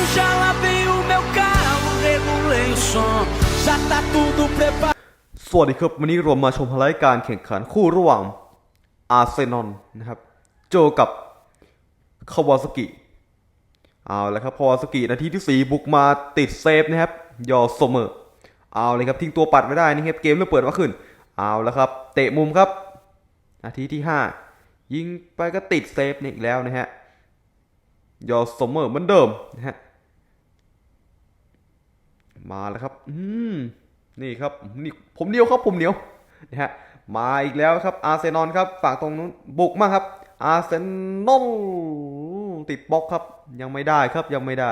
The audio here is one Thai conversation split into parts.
Eu já lavei o meu carro, regulei o som, já tá tudo preparado. สวัสดีครับวันนี้รามมาชมรายการแข่งขันคู่ระหว่างอาร์เซนอลนะครับ เจอกับคาวาสกิเอาล้วครับคาวาสกินาทีที่ 4 บุกมาติดเซฟนะครับ ยอสเมอร์เอาเลยครับทิ้งตัวปัดไม่ได้นะครับเกมเริ่มเปิดมาขึ้น เอาล้วครับ เตะมุมครับ นาทีที่ 5 ยิงไปก็ติดเซฟนี่อีกแล้วนะฮะยอสเมอร์เหมือนเดิมนะฮะ มาแล้วครับ อืมนี่ครับนี่ผมเหนียวครับผมเหนียวนะฮะมาอีกแล้วครับอาร์เซนอลครับฝั่งตรงนู้นบุกมากครับ อาร์เซนอลติดบล็อกครับ ยังไม่ได้ครับยังไม่ได้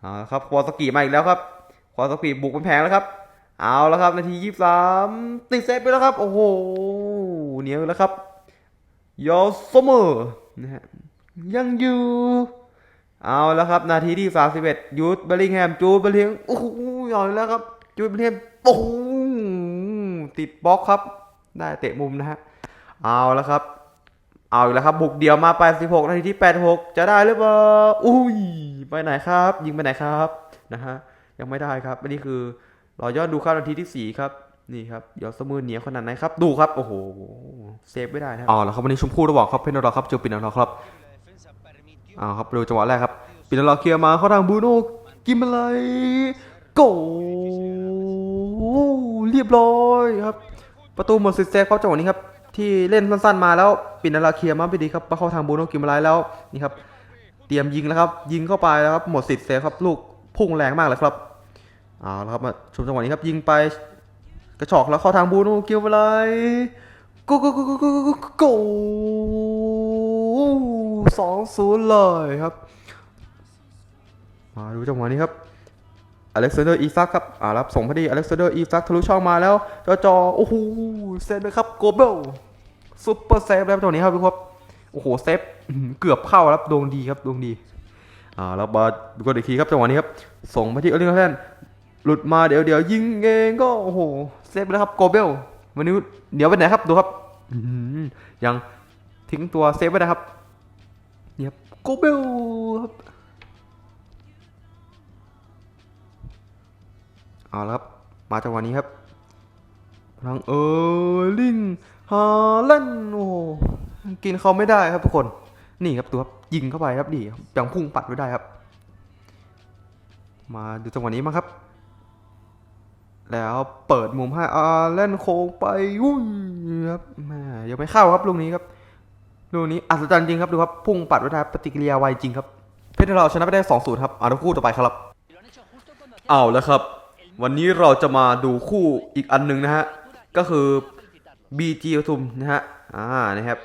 เอาครับควอสกีมาอีกแล้วครับควอสกีบุกเป็นแพงแล้วครับ เอาแล้วครับนาทียี่สามติดเซฟไปแล้วครับ โอ้โหเหนียวแล้วครับยอสเมอร์นะฮะยังอยู่ เอาแล้วครับ นาทีที่ 31 ยูดเบลลิงแฮม จูดเบลลิงโอ้โหหย่อยแล้วครับ จูดเบลลิงแฮมโอ้โหติดบล็อกครับ ได้เตะมุมนะฮะ เอาแล้วครับ เอาอีกแล้วครับ บุกเดียวมา 86 นาทีที่ 86 จะได้หรือเปล่า อุ้ย ไปไหนครับ ยิงไปไหนครับ นะฮะ ยังไม่ได้ครับอันนี้คือรอย้อนดูครับนาทีที่ 4 ครับนี่ครับเดี๋ยวสมือเหนียวขนาดไหนครับ ดูครับ โอ้โห เซฟไม่ได้นะครับเอแล้วครับวันนี้ชมพู่ระหว่างครับเพนดอร์ครับเจอปินดอร์ครับ อ้าวครับดูจังหวะแรกครับปินาลอเคลียร์มาเข้าทางบูโน่กิมอะไรโกเรียบร้อยครับ ประตูหมดสิทธิ์เซฟครับจังหวะนี้ครับที่เล่นสั้นๆมาแล้วปินาลาเคลียร์มาไม่ดีครับมาเข้าทางบูโน่กิมอะไรแล้วนี่ครับเตรียมยิงแล้วครับ ยิงเข้าไปแล้วครับหมดสิทธิ์เซฟครับลูกพุ่งแรงมากเลยครับเอาละครับมาชมจังหวะนี้ครับยิงไปกระชอกแล้วเข้าทางบูโน่กิมอะไรโกโกโกโกโกโก โกสองศูนย์เลยครับ มาดูจังหวะนี้ครับอเล็กซานเดอร์อีซักครับอ่ารับส่งพอดีอเล็กซานเดอร์อีซักทะลุช่องมาแล้วจอจอโอ้โหเซฟเลยครับโกเบลซุปเปอร์เซฟแล้วตรงนี้ครับทุกคนโอ้โหเซฟเกือบเข้าครับดวงดีครับดวงดีอ่าแล้วมาดูกันอีกทีครับจังหวะนี้ครับส่งไปที่เอลิงฮาแลนหลุดมาเดี๋ยวเดี๋ยวยิงเองก็โอ้โหเซฟไปแล้วครับโกเบลวันนี้เดี๋ยวไปไหนครับดูครับยังทิ้งตัวเซฟไว้นะครับ โกเบลครับเอาละครับ มาจังหวะนี้ครับทางเออร์ลิงฮาแลนด์โอ้โหกินเขาไม่ได้ครับทุกคน นี่ครับตัวครับยิงเข้าไปครับดีครับยังพุ่งปัดไว้ได้ครับ มาดูจังหวะนี้มั้งครับ แล้วเปิดมุมให้อาแลนโค้งไปอุ้ยครับแม่ยังไม่เข้าครับลูกนี้ครับ ลูนี้อัศจรรย์จริงครับดูครับพุ่งปัดว้ได้ปฏิกิริยาไวจริงครับ เพชรเราชนะไปได้2 0ครับเอาทุกคู่ต่อไปครับเอาแล้วครับ วันนี้เราจะมาดูคู่อีกอันหนึ่งนะฮะก็คือ BG ปทุมนะฮะอ่านะครับ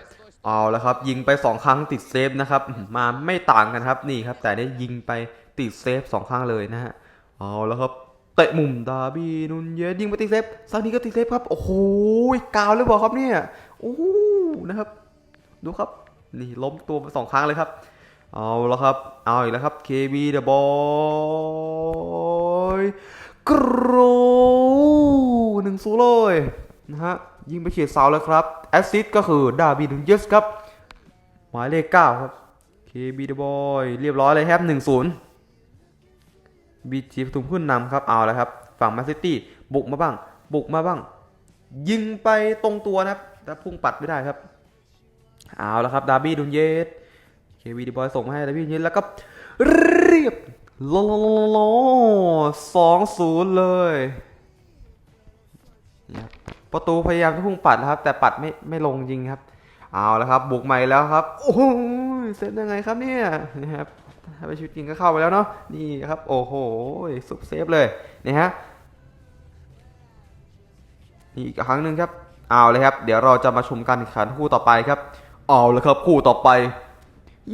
เอาแล้วครับ ยิงไป 2 ครั้งติดเซฟนะครับมาไม่ต่างกันครับนี่ครับ แต่ได้ยิงไปติดเซฟ2ครั้งเลยนะฮะเอาแล้วครับเตะมุมดาบีนุนเยสยิงไปติดเซฟซานี้ก็ติดเซฟครับโอ้โหกาวเลยบอกครับเนี่ยโอ้นะครับ ดูครับ นี่ล้มตัวไปสองครั้งเลยครับ เอาแล้วครับ เอาอีกแล้วครับ KB the boy กรหนึ่งศูนย์เลยนะฮะ ยิงไปเฉียดเสาเลยครับ แอสซิสก็คือดาบินุนเยสครับ หมายเลขเก้าครับ KB the boy เรียบร้อยเลยครับหนึ่งศูนย์บีจีปทุมขึ้นนำครับ เอาแล้วครับ ฝั่งแมนซิตี้บุกมาบ้าง บุกมาบ้าง ยิงไปตรงตัวนะครับ แต่พุ่งปัดไม่ได้ครับ เอาแล้วครับดาร์บี้ดุนเยสเควีดีบอยส่งมาให้ดาร์บี้ดุนเยสแล้วก็เรียบโลโลโลโลสองศูนย์เลยนะครับประตูพยายามจะพุ่งปัดนะครับ แต่ปัดไม่ไม่ลงจริงครับ เอาแล้วครับ บุกใหม่แล้วครับ โอ้โหเซฟยังไงครับเนี่ยนะครับถ้าไปชุดจริงก็เข้าไปแล้วเนาะนี่ครับ โอ้โหซุปเซฟเลยนี่ฮะอีกครั้งหนึ่งครับเอาเลยครับ เดี๋ยวเราจะมาชมการแข่งขันคู่ต่อไปครับ เอาลยครับคู่ต่อไป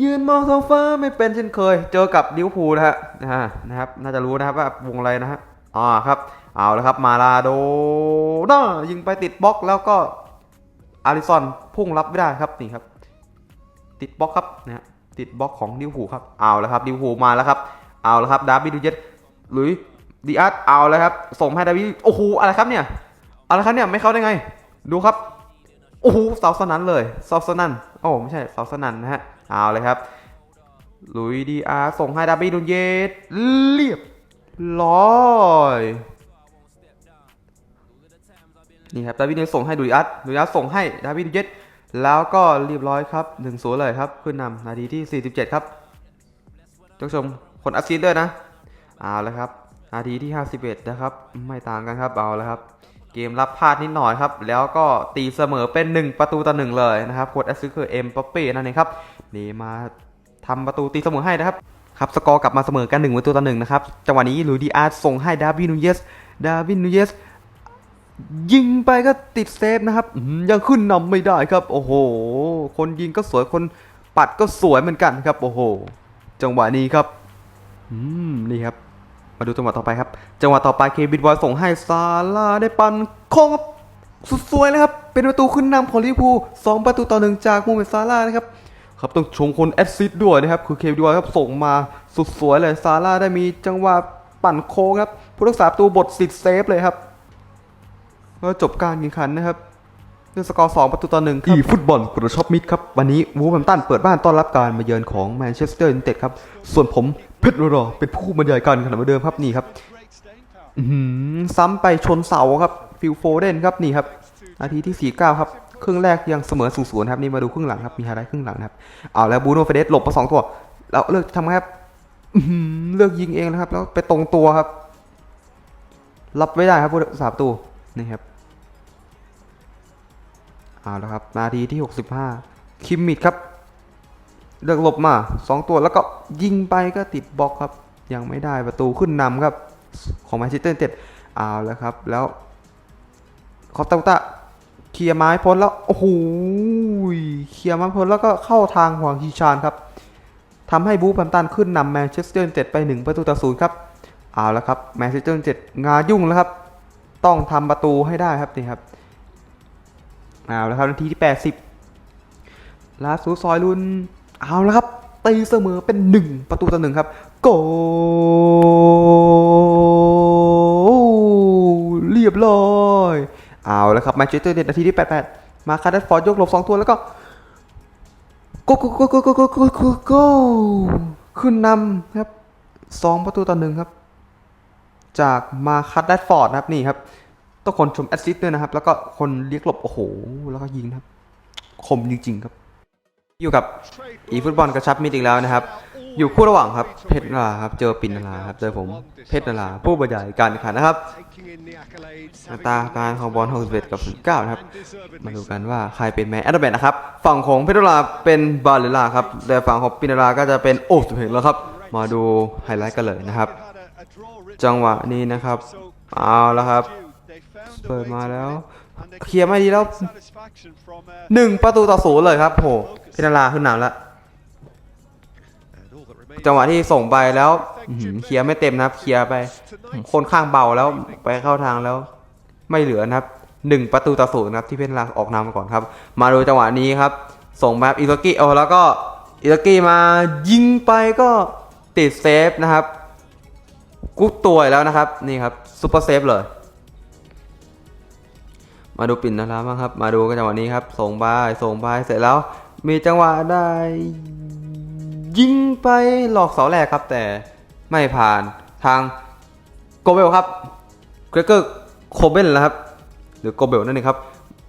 ยืนมองท้องฟ้าไม่เป็นเช่นเคย เจอกับลิวพูนะฮะนะฮะนะครับ น่าจะรู้นะครับว่าวงอะไรนะฮะอ่าครับ เอาลยครับมาลาโดน่ายิงไปติดบล็อกแล้วก็อาริซอนพุ่งรับไม่ได้ครับนี่ครับ ติดบล็อกครับนะฮะติดบล็อกของลิวพูครับเอาแล้วครับลิวพูมาแล้วครับเอาแล้วครับดาร์บี้ดูเจตหลุยดีอาร์ตเอาแล้วครับส่งให้ดาร์บี้โอ้โหอะไรครับเนี่ยอะไรครับเนี่ยไม่เข้าได้ไง ดูครับ โอ้โหเสาสนันเลยเสาสนันโอ้ไม่ใช่เสาสนันนะฮะเอาเลยครับลุยดีอาร์ส่งให้ดาบี้นูนเยสเรียบร้อยนี่ครับดาบี้นูส่งให้ลุยอาร์ลุยอาร์ส่งให้ดาบี้นูนเยสแล้วก็เรียบร้อยครับ1นึ่งศเลยครับ ขึ้นนำนาทีที่ 47 ครับท่านผู้ชมคนอัสซิสต์ด้วยนะ เอาแล้วครับ นาทีที่ 51 นะครับ ไม่ต่างกันครับ เอาแล้วครับ เกมรับพลาดนิดหน่อยครับ แล้วก็ตีเสมอเป็น 1 ประตูต่อหนึ่งเลยนะครับโค้ดแอสซิคือเอ็มปัปเป้นั่นเองครับนี่มาทำประตูตีเสมอให้นะครับครับสกอร์กลับมาเสมอกัน1ประตูต่อหนึ่งนะครับจังหวะนี้ลูดิอาร์ส่งให้ดาร์วินูเยสดาร์วินูเยสยิงไปก็ติดเซฟนะครับยังขึ้นนำไม่ได้ครับโอ้โห คนยิงก็สวยคนปัดก็สวยเหมือนกันครับ โอ้โห จังหวะนี้ครับ อืมนี่ครับ มาดูจังหวะต่อไปครับ จังหวะต่อไปเคบินบอยส่งให้ซาลาได้ปันโค้งครับสุดสวยเลยครับ เป็นประตูขึ้นนำของลิเวอร์พูลสองประตูต่อหนึ่งจากมูเมนซาลานะครับ ครับต้องชมคนแอดซิดด้วยนะครับ คือเคบินบอยครับส่งมาสุดสวยเลยซาลาได้มีจังหวะปั่นโค้งครับ ผู้รักษาประตูบทสิทธิ์เซฟเลยครับก็จบการแข่งขันนะครับ ด้วยสกอร์2ประตูต่อหนึ่งครับอีฟุตบอลกระชับมิตรครับ วันนี้วูฟแฮมตันเปิดบ้านต้อนรับการมาเยือนของแมนเชสเตอร์ยูไนเต็ดครับ ส่วนผมเพชรรอเป็นผู้บรรยายการข่งขันเหมือนเดิมครับนี่ครับซ้ำไปชนเสาครับฟิลโฟเดนครับนี่ครับนาทีที่ 49 ครับ ครึ่งแรกยังเสมอสูสีครับนี่มาดูครึ่งหลังครับมีไฮไลท์ครึ่งหลังนะครับเอาแล้วบูโนเฟเดสหลบมาสองตัว แล้วเลือกทำไงครับเลือกยิงเองนะครับ แล้วไปตรงตัวครับ รับไม่ได้ครับผู้สาประตูนี่ครับ เอาละครับนาทีที่ 65 คิมมิดครับ เลือกหลบมา 2 ตัวแล้วก็ยิงไปก็ติดบล็อกครับ ยังไม่ได้ประตูขึ้นนำครับ ของแมนเชสเตอร์เต็ดเอาแล้วครับ แล้วคอปตาตะเคลียร์ไม้พ้นแล้ว โอ้โหเคลียร์ไม้พ้นแล้วก็เข้าทางหวังฮีชานครับทำให้บูแฮมตันขึ้นนำแมนเชสเตอร์เต็ดไป 1 ประตูต่อศูนย์ครับเอาแล้วครับแมนเชสเตอร์เต็ดงานยุ่งแล้วครับ ต้องทำประตูให้ได้ครับนี่ครับ เอาแล้วครับนาทีที่ 80 ลาสูซอยลุนเอาแล้วครับตีเสมอเป็น 1 ประตูต่อหนึ่งครับ โกเรียบร้อยเอาแล้วครับแมนเชสเตอร์เด็ดนาทีที่ 88 มาคาร์ดฟอร์ดยกหลบ2ตัวแล้วก็โกโกโกโกโกโกโกโกโกขึ้นนำครับ 2 ประตูต่อหนึ่งครับ จากมาคัตแดดฟอร์ดนะครับนี่ครับ ต้องคนชมแอสซิสต์ด้วยนะครับ แล้วก็คนเรียกหลบ โอ้โห แล้วก็ยิงนะครับ คมจริงๆครับ อยู่กับอีฟุตบอลกระชับมิตรอีกแล้วนะครับ อยู่คู่ระหว่างครับ เพชรนาราครับ เจอปินนาราครับ เจอผมเพชรนาราผู้บรรยายการขันนะครับอัตราการของบอล61กับ09นะครับ มาดูกันว่าใครเป็นแมนแอดเบนนะครับ ฝั่งของเพชรนาราเป็นบาเลล่าครับ แต่ฝั่งของปินนาราก็จะเป็นโอ้สุดเพลแล้วครับ มาดูไฮไลท์กันเลยนะครับ จังหวะนี้นะครับ เอาแล้วครับ เปิดมาแล้ว เคลียร์ไม่ดีแล้วหนึ่งประตูต่อศูนย์เลยครับโหพินาราขึ้นนำแล้วจังหวะที่ส่งไปแล้วเคลียร์ไม่เต็มนะครับ เคลียร์ไปคนข้างเบาแล้วไปเข้าทางแล้ว ไม่เหลือนะครับหนึ่งประตูต่อศูนย์ครับที่เพชรลาออกนำมาก่อนครับ มาดูจังหวะนี้ครับ ส่งมาอิโซกิโอแล้วก็อิโซกิมายิงไปก็ติดเซฟนะครับกุ๊กตัวแล้วนะครับ นี่ครับซุปเปอร์เซฟเลย มาดูปิ่นนะครับบ้างครับ มาดูกันจังหวะนี้ครับ ส่งไปส่งไปเสร็จแล้ว มีจังหวะได้ ยิงไปหลอกเสาแรกครับ แต่ไม่ผ่านทางโกเบลครับเกรเกอร์โคเบนแล้วครับ หรือโกเบลนั่นเองครับ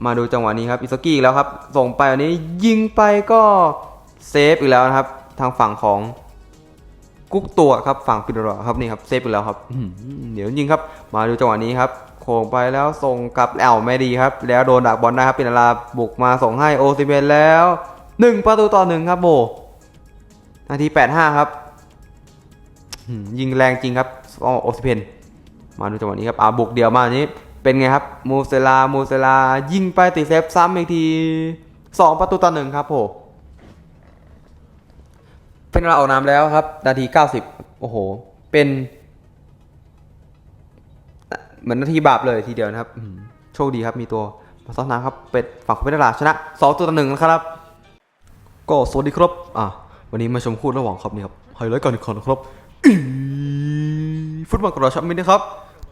มาดูจังหวะนี้ครับอิสกี้อีกแล้วครับ ส่งไปอันนี้ยิงไปก็เซฟอีกแล้วนะครับ ทางฝั่งของกุ๊กตัวครับฝั่งปินรอครับนี่ครับเซฟไปแล้วครับอื้อหือเดี๋ยวยิงครับ มาดูจังหวะนี้ครับ โค้งไปแล้วส่งกลับแอลไม่ดีครับ แล้วโดนดักบอลนะครับปินาราบุกมาส่งให้โอซิเมนแล้วหนึ่งประตูต่อหนึ่งครับโบนาที 85 ครับยิงแรงจริงครับโอซิเมนมาดูจังหวะนี้ครับอาบุกเดียวมาอันนี้ เป็นไงครับมูเซลามูเซลายิงไปติดเซฟซ้ำอีกทีสองประตูต่อหนึ่งครับโบเป็นเราออกนามแล้วครับนาที 90 โอ้โห เป็น เหมือนนาทีบาปเลยทีเดียวนะครับโชคดีครับมีตัวมาซ้อนนะครับเป็นฝั่งของเพชรลาชนะ2ตัวต่อหนึ่งนะครับ ก็สวัสดีครับอะวันนี้มาชมคู่ระหว่างครับนี่ครับไฮไลท์การแข่งขันครับฟุตบอลกระชับมิตรนะครับ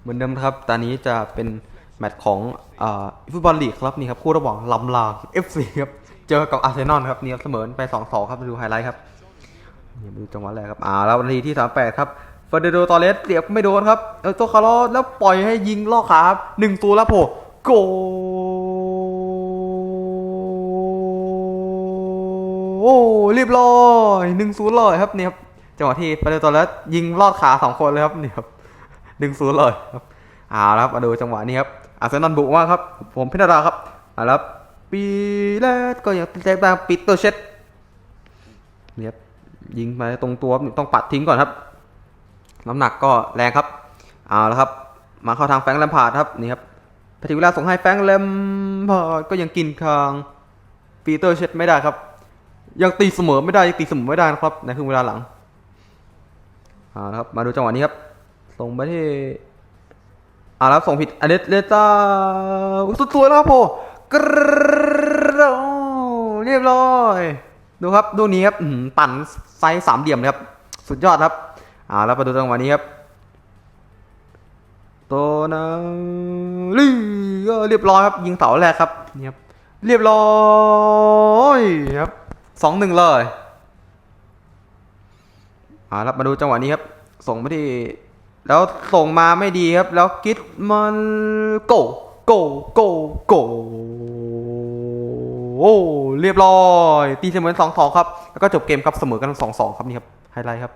เหมือนเดิมครับตอนนี้จะเป็นแมตช์ของอ่าฟุตบอลลีกครับนี่ครับคู่ระหว่างลำลาง FC ครับเจอกับอาร์เซนอลครับนี่ครับเสมอไป2-2ครับดูไฮไลท์ครับนี่ดูจังหวะแรกครับอ่าแล้วนาทีที่สามแปดครับ ฟอร์เดโดตอเรสเสียบไม่โดนครับเออตัวคาร์ลแล้วปล่อยให้ยิงลอกขาครับหนึ่งตัวแล้วโผล่โกโอ้เรียบร้อยหนึ่งศูนย์เลยครับเนี่ครับจังหวะที่ฟอร์เดโดตอเรสยิงลอดขาสองคนเลยครับเนี่ครับหนึ่งศูนย์เลยครับเอาละครับมาดูจังหวะนี้ครับอาร์เซนอลบุกมากครับ ผมพินาราครับเอาละครับปีแรกก็ยังแตกต่างปิดตัวเช็ดเนี่ยครับยิงมาตรงตัวต้องปัดทิ้งก่อนครับ น้ำหนักก็แรงครับเอาละครับ มาเข้าทางแฟงแลมพาดครับนี่ครับพอถึงเวลาส่งให้แฟงแลมพาดก็ยังกินคางปีเตอร์เช็ดไม่ได้ครับ ยังตีเสมอไม่ได้ยังตีเสมอไม่ได้นะครับในครึ่งเวลาหลังเอาละครับมาดูจังหวะนี้ครับ ส่งไปที่อาแล้วส่งผิดอเดเลต้าสุดสวยแล้วครับโพกรโอ้เรียบร้อย ดูครับ ดูนี้ครับปั่นไซส์สามเหลี่ยมเลยครับ สุดยอดครับ อ่าแล้วมาดูจังหวะนี้ครับโตนาลีก็เรียบร้อยครับ ยิงเสาแรกครับนี่ครับเรียบร้อยครับสองหนึ่งเลยอ่าแล้วมาดูจังหวะนี้ครับ ส่งไปที่ แล้วส่งมาไม่ดีครับ แล้วกิดมันโกโกโกโกโอ้เรียบร้อย ตีเสมอสองสองครับ แล้วก็จบเกมครับเสมอกันสองสองครับนี่ครับไฮไลท์ครับ